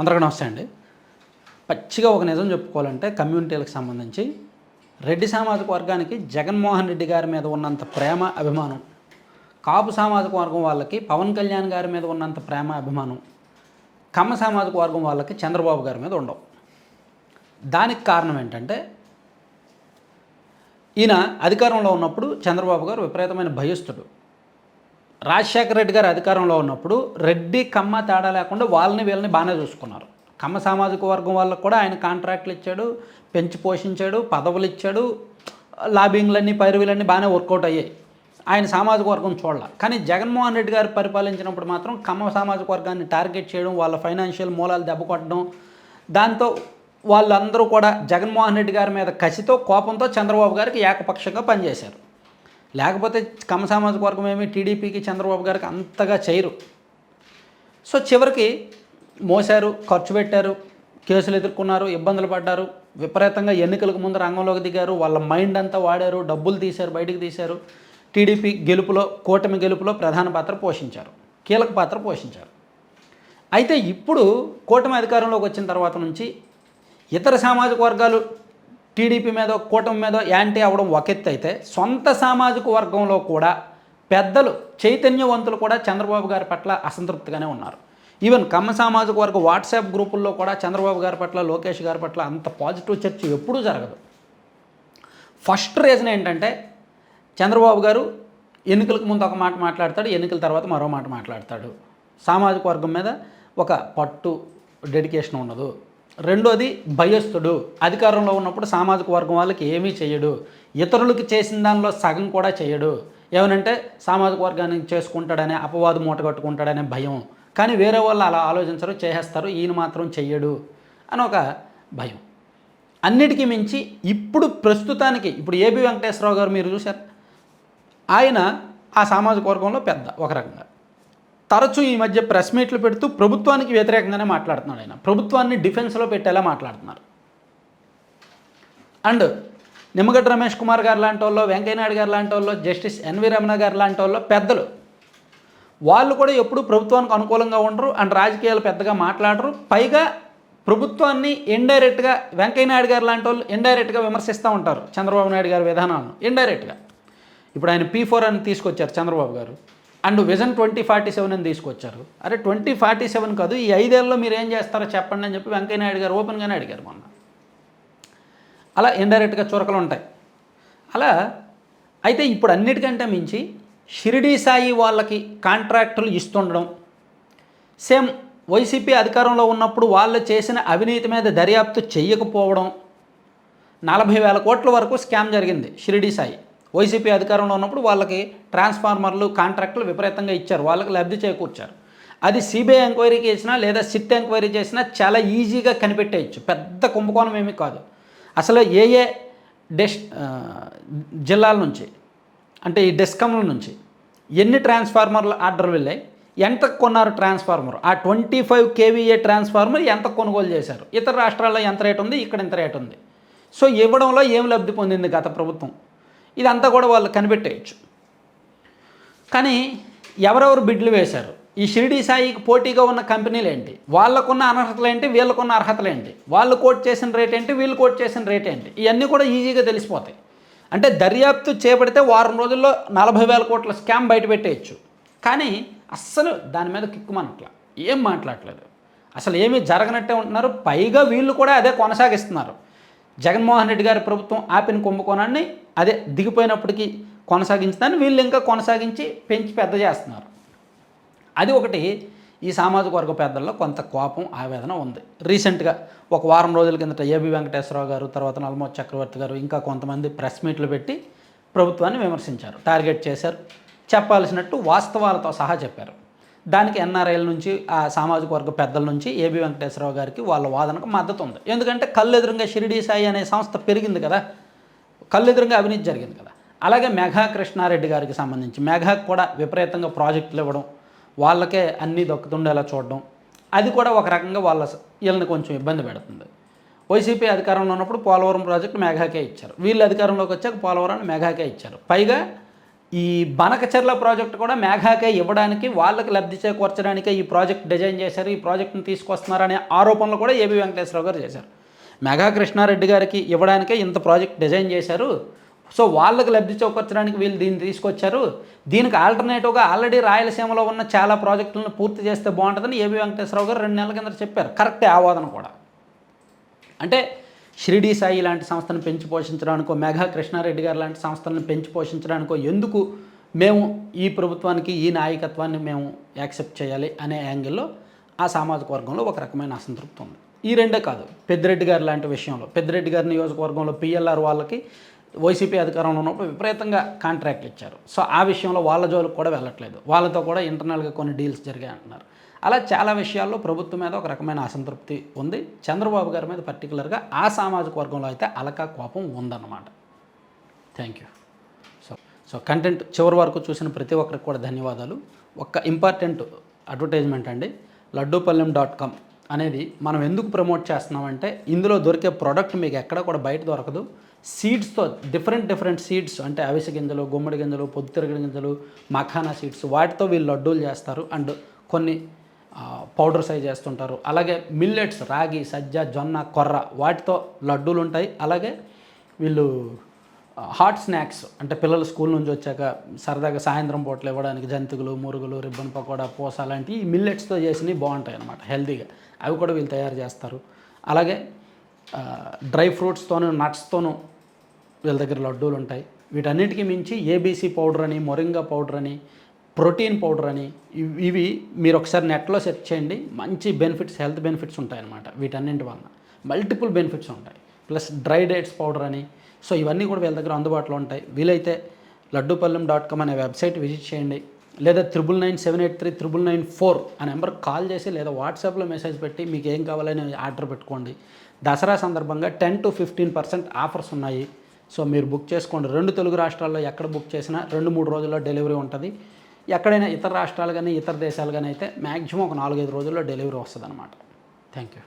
అందరికీ నమస్తే అండి. పచ్చిగా ఒక నిజం చెప్పుకోవాలంటే కమ్యూనిటీలకు సంబంధించి రెడ్డి సామాజిక వర్గానికి జగన్మోహన్ రెడ్డి గారి మీద ఉన్నంత ప్రేమ అభిమానం. కాపు సామాజిక వర్గం వాళ్ళకి పవన్ కళ్యాణ్ గారి మీద ఉన్నంత ప్రేమ అభిమానం. కమ్మ సామాజిక వర్గం వాళ్ళకి చంద్రబాబు గారి మీద ఉండవు. దానికి కారణం ఏంటంటే ఈయన అధికారంలో ఉన్నప్పుడు చంద్రబాబు గారు విపరీతమైన భయస్థుడు. రాజశేఖర రెడ్డి గారు అధికారంలో ఉన్నప్పుడు రెడ్డి కమ్మ తేడా లేకుండా వాళ్ళని వీళ్ళని బాగానే చూసుకున్నారు. కమ్మ సామాజిక వర్గం వాళ్ళకు కూడా ఆయన కాంట్రాక్ట్లు ఇచ్చాడు పెంచి పోషించాడు పదవులు ఇచ్చాడు లాబింగ్లన్నీ పైరువులన్నీ బాగానే వర్కౌట్ అయ్యాయి. ఆయన సామాజిక వర్గం చూడాల. కానీ జగన్మోహన్ రెడ్డి గారు పరిపాలించినప్పుడు మాత్రం కమ్మ సామాజిక వర్గాన్ని టార్గెట్ చేయడం వాళ్ళ ఫైనాన్షియల్ మూలాలు దెబ్బ కొట్టడం దాంతో వాళ్ళందరూ కూడా జగన్మోహన్ రెడ్డి గారి మీద కసితో కోపంతో చంద్రబాబు గారికి ఏకపక్షంగా పనిచేశారు. లేకపోతే కమ్మ సామాజిక వర్గం ఏమి టీడీపీకి చంద్రబాబు గారికి అంతగా చేయరు. సో చివరికి మోసారు ఖర్చు పెట్టారు కేసులు ఎదుర్కొన్నారు ఇబ్బందులు పడ్డారు. విపరీతంగా ఎన్నికలకు ముందు రంగంలోకి దిగారు. వాళ్ళ మైండ్ అంతా వాడారు డబ్బులు తీశారు బయటికి తీశారు. టీడీపీ గెలుపులో కూటమి గెలుపులో ప్రధాన పాత్ర పోషించారు. కీలక పాత్ర పోషించారు. అయితే ఇప్పుడు కూటమి అధికారంలోకి వచ్చిన తర్వాత నుంచి ఇతర సామాజిక వర్గాలు టీడీపీ మీద కూటమి మీద యాంటీ అవ్వడం ఒక ఎత్తి అయితే సొంత సామాజిక వర్గంలో కూడా పెద్దలు చైతన్యవంతులు కూడా చంద్రబాబు గారి పట్ల అసంతృప్తిగానే ఉన్నారు. ఈవెన్ కమ్మ సామాజిక వర్గ వాట్సాప్ గ్రూపుల్లో కూడా చంద్రబాబు గారి పట్ల లోకేష్ గారి పట్ల అంత పాజిటివ్ చర్చ ఎప్పుడూ జరగదు. ఫస్ట్ రీజన్ ఏంటంటే చంద్రబాబు గారు ఎన్నికలకు ముందు ఒక మాట మాట్లాడతాడు ఎన్నికల తర్వాత మరో మాట మాట్లాడతాడు. సామాజిక వర్గం మీద ఒక పట్టు డెడికేషన్ ఉండదు. రెండోది భయస్థుడు. అధికారంలో ఉన్నప్పుడు సామాజిక వర్గం వాళ్ళకి ఏమీ చేయడు ఇతరులకి చేసిన దానిలో సగం కూడా చేయడు ఏమనంటే సామాజిక వర్గాన్ని చేసుకుంటాడనే అపవాదు మూట కట్టుకుంటాడనే భయం. కానీ వేరే వాళ్ళు అలా ఆలోచించరు చేసేస్తారు ఈయన మాత్రం చెయ్యడు అని ఒక భయం. అన్నిటికీ మించి ఇప్పుడు ప్రస్తుతానికి ఇప్పుడు ఏబి వెంకటేశ్వరరావు గారు మీరు చూశారు ఆయన ఆ సామాజిక వర్గంలో పెద్ద ఒక రకంగా. తరచూ ఈ మధ్య ప్రెస్ మీట్లు పెడుతూ ప్రభుత్వానికి వ్యతిరేకంగానే మాట్లాడుతున్నాడు ఆయన. ప్రభుత్వాన్ని డిఫెన్స్లో పెట్టేలా మాట్లాడుతున్నారు. అండ్ నిమ్మగడ్డ రమేష్ కుమార్ గారు లాంటి వాళ్ళు వెంకయ్యనాయుడు గారు లాంటి వాళ్ళు జస్టిస్ ఎన్వి రమణ గారు లాంటి వాళ్ళు పెద్దలు. వాళ్ళు కూడా ఎప్పుడు ప్రభుత్వానికి అనుకూలంగా ఉండరు అండ్ రాజకీయాలు పెద్దగా మాట్లాడరు. పైగా ప్రభుత్వాన్ని ఇండైరెక్ట్గా వెంకయ్యనాయుడు గారు లాంటి వాళ్ళు ఇండైరెక్ట్గా విమర్శిస్తూ ఉంటారు చంద్రబాబు నాయుడు గారి విధానాలను ఇండైరెక్ట్గా ఇప్పుడు ఆయన పీ ఫోర్ అని తీసుకొచ్చారు Chandrababu garu. And vision twenty forty seven అని తీసుకొచ్చారు. అరే ట్వంటీ ఫార్టీ సెవెన్ కాదు ఈ ఐదేళ్ళలో మీరు ఏం చేస్తారో చెప్పండి అని చెప్పి వెంకయ్య నాయుడు గారు ఓపెన్గానే అడిగారు మొన్న. అలా ఇండైరెక్ట్గా చురకలు ఉంటాయి. అలా అయితే ఇప్పుడు అన్నిటికంటే మించి షిరిడీ సాయి వాళ్ళకి కాంట్రాక్టులు ఇస్తుండడం సేమ్ వైసీపీ అధికారంలో ఉన్నప్పుడు వాళ్ళు చేసిన అవినీతి మీద దర్యాప్తు చేయకపోవడం నలభై వేల కోట్ల వరకు స్కామ్ జరిగింది షిరిడీ సాయి. వైసీపీ అధికారంలో ఉన్నప్పుడు వాళ్ళకి ట్రాన్స్ఫార్మర్లు కాంట్రాక్టులు విపరీతంగా ఇచ్చారు. వాళ్ళకి లబ్ధి చేకూర్చారు. అది సిబిఐ ఎంక్వైరీకి చేసినా లేదా సిట్ ఎంక్వైరీ చేసినా చాలా ఈజీగా కనిపెట్టేయచ్చు. పెద్ద కుంభకోణం ఏమీ కాదు. అసలు ఏ ఏ డెస్ జిల్లాల నుంచి అంటే ఈ డెస్కమ్ల నుంచి ఎన్ని ట్రాన్స్ఫార్మర్లు ఆర్డర్ వెళ్ళాయి ఎంత కొన్నారు ట్రాన్స్ఫార్మర్ ఆ ట్వంటీ ఫైవ్ కేవీఏ ట్రాన్స్ఫార్మర్ ఎంత కొనుగోలు చేశారు ఇతర రాష్ట్రాల్లో ఎంత రేటు ఉంది ఇక్కడ ఎంత రేటు ఉంది. సో ఇవ్వడంలో ఏం లబ్ధి పొందింది గత ప్రభుత్వం? ఇదంతా కూడా వాళ్ళు కనిపెట్టేయచ్చు. కానీ ఎవరెవరు బిడ్లు వేశారు? ఈ షిరిడి సాయికి పోటీగా ఉన్న కంపెనీలు ఏంటి? వాళ్ళకున్న అనర్హతలు ఏంటి? వీళ్ళకున్న అర్హతలు ఏంటి? వాళ్ళు కోట్ చేసిన రేట్ ఏంటి? వీళ్ళు కోట్ చేసిన రేట్ ఏంటి? ఇవన్నీ కూడా ఈజీగా తెలిసిపోతాయి. అంటే దర్యాప్తు చేపడితే వారం రోజుల్లో నలభై వేల కోట్ల స్కామ్ బయట పెట్టేయచ్చు. కానీ అస్సలు దాని మీద కిక్కుమనట్ల ఏం మాట్లాడలేదు అసలు ఏమీ జరగనట్టే ఉంటున్నారు. పైగా వీళ్ళు కూడా అదే కొనసాగిస్తున్నారు. జగన్మోహన్ రెడ్డి గారి ప్రభుత్వం ఆపిన కుంభకోణాన్ని అదే దిగిపోయినప్పటికీ కొనసాగించడాన్ని వీళ్ళు ఇంకా కొనసాగించి పెంచి పెద్ద చేస్తున్నారు. అది ఒకటి ఈ సామాజిక వర్గ పెద్దల్లో కొంత కోపం ఆవేదన ఉంది. రీసెంట్గా ఒక వారం రోజుల కిందట ఏబి వెంకటేశ్వరరావు గారు తర్వాత నల్మో చక్రవర్తి గారు ఇంకా కొంతమంది ప్రెస్ మీట్లు పెట్టి ప్రభుత్వాన్ని విమర్శించారు టార్గెట్ చేశారు. చెప్పాల్సినట్టు వాస్తవాలతో సహా చెప్పారు. దానికి ఎన్ఆర్ఐల నుంచి ఆ సామాజిక వర్గ పెద్దల నుంచి ఏబి వెంకటేశ్వరరావు గారికి వాళ్ళ వాదనకు మద్దతు ఉంది. ఎందుకంటే కళ్ళెదురుగా షిరిడి సాయి అనే సంస్థ పెరిగింది కదా. కళ్ళెదురుగా అవినీతి జరిగింది కదా. అలాగే మెఘా కృష్ణారెడ్డి గారికి సంబంధించి మెఘాకు కూడా విపరీతంగా ప్రాజెక్టులు ఇవ్వడం వాళ్ళకే అన్నీ దొక్కుతుండేలా చూడడం అది కూడా ఒక రకంగా వాళ్ళ వీళ్ళని కొంచెం ఇబ్బంది పెడుతుంది. వైసీపీ అధికారంలో ఉన్నప్పుడు పోలవరం ప్రాజెక్టు మెఘాకే ఇచ్చారు. వీళ్ళు అధికారంలోకి వచ్చాక పోలవరాన్ని మెఘాకే ఇచ్చారు. పైగా ఈ బనకచెర్ల ప్రాజెక్ట్ కూడా మేఘాకే ఇవ్వడానికి వాళ్ళకి లబ్ధి చేకూర్చడానికే ఈ ప్రాజెక్ట్ డిజైన్ చేశారు. ఈ ప్రాజెక్ట్ని తీసుకొస్తున్నారనే ఆరోపణలు కూడా ఏబి వెంకటేశ్వరరావు గారు చేశారు. మెగా కృష్ణారెడ్డి గారికి ఇవ్వడానికే ఇంత ప్రాజెక్ట్ డిజైన్ చేశారు. సో వాళ్ళకి లబ్ధి చేకూర్చడానికి వీళ్ళు దీన్ని తీసుకొచ్చారు. దీనికి ఆల్టర్నేటివ్గా ఆల్రెడీ రాయలసీమలో ఉన్న చాలా ప్రాజెక్టులను పూర్తి చేస్తే బాగుంటుందని ఏబి వెంకటేశ్వరరావు గారు రెండు నెలల కింద చెప్పారు. కరెక్టే ఆ వాదన కూడా. అంటే షిరిడి సాయి లాంటి సంస్థను పెంచి పోషించడానికో మెగా కృష్ణారెడ్డి గారు లాంటి సంస్థలను పెంచి పోషించడానికో ఎందుకు మేము ఈ ప్రభుత్వానికి ఈ నాయకత్వాన్ని మేము యాక్సెప్ట్ చేయాలి అనే యాంగిల్లో ఆ సామాజిక వర్గంలో ఒక రకమైన అసంతృప్తి ఉంది. ఈ రెండే కాదు. పెద్దిరెడ్డి గారు లాంటి విషయంలో పెద్దిరెడ్డి గారి నియోజకవర్గంలో పిఎల్ఆర్ వాళ్ళకి వైసీపీ అధికారంలో ఉన్నప్పుడు విపరీతంగా కాంట్రాక్ట్లు ఇచ్చారు. సో ఆ విషయంలో వాళ్ళ జోలికి కూడా వెళ్ళట్లేదు. వాళ్ళతో కూడా ఇంటర్నల్గా కొన్ని డీల్స్ జరిగాయి అంటున్నారు. అలా చాలా విషయాల్లో ప్రభుత్వం మీద ఒక రకమైన అసంతృప్తి ఉంది. చంద్రబాబు గారి మీద పర్టికులర్గా ఆ సామాజిక వర్గంలో అయితే అలకా కోపం ఉందన్నమాట. Thank you so so content చివరి వరకు చూసిన ప్రతి ఒక్కరికి కూడా ధన్యవాదాలు. ఒక్క ఇంపార్టెంట్ అడ్వర్టైజ్మెంట్ అండి. లడ్డూపల్లెం డాట్ కామ్ అనేది మనం ఎందుకు ప్రమోట్ చేస్తున్నామంటే ఇందులో దొరికే ప్రోడక్ట్ మీకు ఎక్కడ కూడా బయట దొరకదు. సీడ్స్తో డిఫరెంట్ డిఫరెంట్ సీడ్స్ అంటే అవిసె గింజలు గుమ్మడి గింజలు పొద్దుతిరగడి గింజలు మఖానా సీడ్స్ వాటితో వీళ్ళు లడ్డూలు చేస్తారు. అండ్ కొన్ని పౌడర్స్ సైజ్ చేస్తుంటారు. అలాగే మిల్లెట్స్ రాగి సజ్జ జొన్న కొర్ర వాటితో లడ్డూలు ఉంటాయి. అలాగే వీళ్ళు హాట్ స్నాక్స్ అంటే పిల్లలు స్కూల్ నుంచి వచ్చాక సరదాగా సాయంత్రం పూటలు ఇవ్వడానికి జంతికలు మురుగులు రిబ్బన్ పకోడా పూస లాంటివి ఈ మిల్లెట్స్తో చేసినవి బాగుంటాయి అన్నమాట హెల్తీగా. అవి కూడా వీళ్ళు తయారు చేస్తారు. అలాగే డ్రై ఫ్రూట్స్తోనూ నట్స్తోనూ వీళ్ళ దగ్గర లడ్డూలు ఉంటాయి. వీటన్నిటికీ మించి ఏబీసీ పౌడర్ అని మొరింగా పౌడర్ అని ప్రోటీన్ పౌడర్ అని ఇవి- ఇవి మీరు ఒకసారి నెట్లో సెర్చ్ చేయండి. మంచి బెనిఫిట్స్ హెల్త్ బెనిఫిట్స్ ఉంటాయన్నమాట వీటన్నింటి వలన. మల్టిపుల్ బెనిఫిట్స్ ఉంటాయి. ప్లస్ డ్రై డేట్స్ పౌడర్ అని. సో ఇవన్నీ కూడా వీళ్ళ దగ్గర అందుబాటులో ఉంటాయి. వీలైతే లడ్డూపల్లెం డాట్ కామ్ అనే వెబ్సైట్ విజిట్ చేయండి. లేదా triple nine seven eight three triple nine four ఆ నెంబర్ కాల్ చేసి లేదా వాట్సాప్లో మెసేజ్ పెట్టి మీకు ఏం కావాలని ఆర్డర్ పెట్టుకోండి. దసరా సందర్భంగా ten to fifteen percent offers ఉన్నాయి. సో మీరు బుక్ చేసుకోండి. రెండు తెలుగు రాష్ట్రాల్లో ఎక్కడ బుక్ చేసినా రెండు మూడు రోజుల్లో డెలివరీ ఉంటుంది. ఎక్కడైనా ఇతర రాష్ట్రాలు కానీ ఇతర దేశాలు కానీ అయితే మ్యాక్సిమం ఒక నాలుగైదు రోజుల్లో డెలివరీ వస్తుంది అనమాట థ్యాంక్ యూ